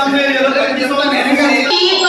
சந்தேகம்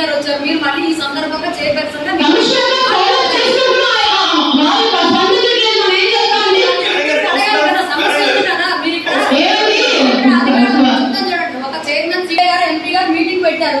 గారు వచ్చారు. మీరు మళ్ళీ ఈ సందర్భంగా చైర్పర్సన్ ఒక చైర్మన్ సిఐ ఎంపీ గారు మీటింగ్ పెట్టారు.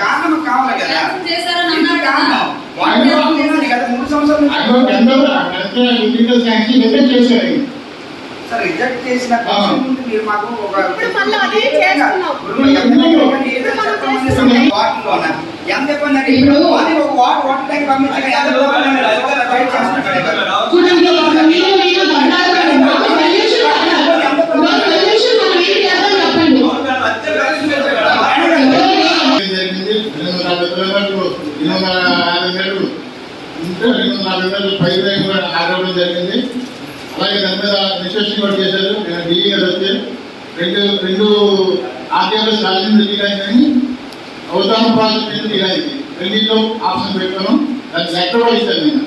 కారణం కావాలి కదా. రిజెక్ట్ చేసిన మీరు మాకు ఒక ఎంత ఇబ్బంది ఒక వాటర్ వాటర్ ట్యాంక్ పంపించాలి ఉంటే నేను నా పిల్లలు పై కూడా ఆడవడం జరిగింది. అలాగే దాని మీద కూడా చేశారు. నేను డిఈ గారు వచ్చి రెండు రెండు ఆర్టీఆర్లో సాధించిన దిగాయిందని అవతారం ప్రాజెక్ట్ నుంచి దిగాయింది రెండింటిలో ఆప్షన్ పెట్టాను దాన్ని లెటర్ కూడా నేను.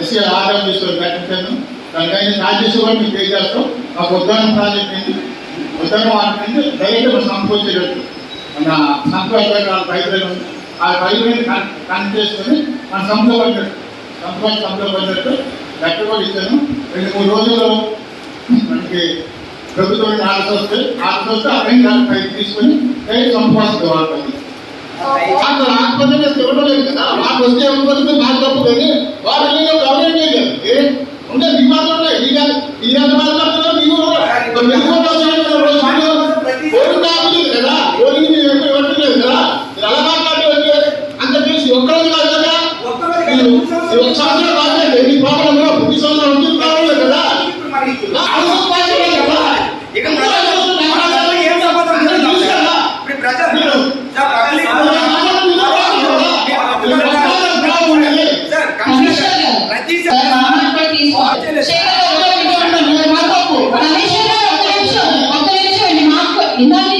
ఎస్సీఆర్ ఆర్డర్ తీసుకొని ప్రకటించాను దానికైనా రాజేష్ కూడా మీకు పే మాకు ఉద్దానం ప్రాజెక్ట్ ఏంటి? ఉద్దానం వాటి నుండి డైరెక్ట్ సంపోజ్ చేయవచ్చు మన సంప్రదాయ రైతులను ఆ పైరుని కన్ చేసుకొని మన సంపులో పడ్డాడు సంపులో సంపులో పడ్డట్టు లెక్క కూడా ఇచ్చాను రెండు మూడు రోజుల్లో మనకి ప్రభుత్వం ఆర్డర్స్ వస్తే ఆర్డర్స్ వస్తే ఆ పైన దాన్ని పైకి తీసుకొని డైరెక్ట్ సంపాదిస్తే వాళ్ళకి రాకపోతే ఇవ్వడం లేదు కదా వాళ్ళకి వస్తే ఇవ్వకపోతే బాగా తప్పు కానీ ప్రాబ్లం రాలేదు ఎన్ని ప్రాబ్లం భూమిశాలలో ఉంది ప్రాబ్లం ఇందాక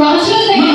Crossroads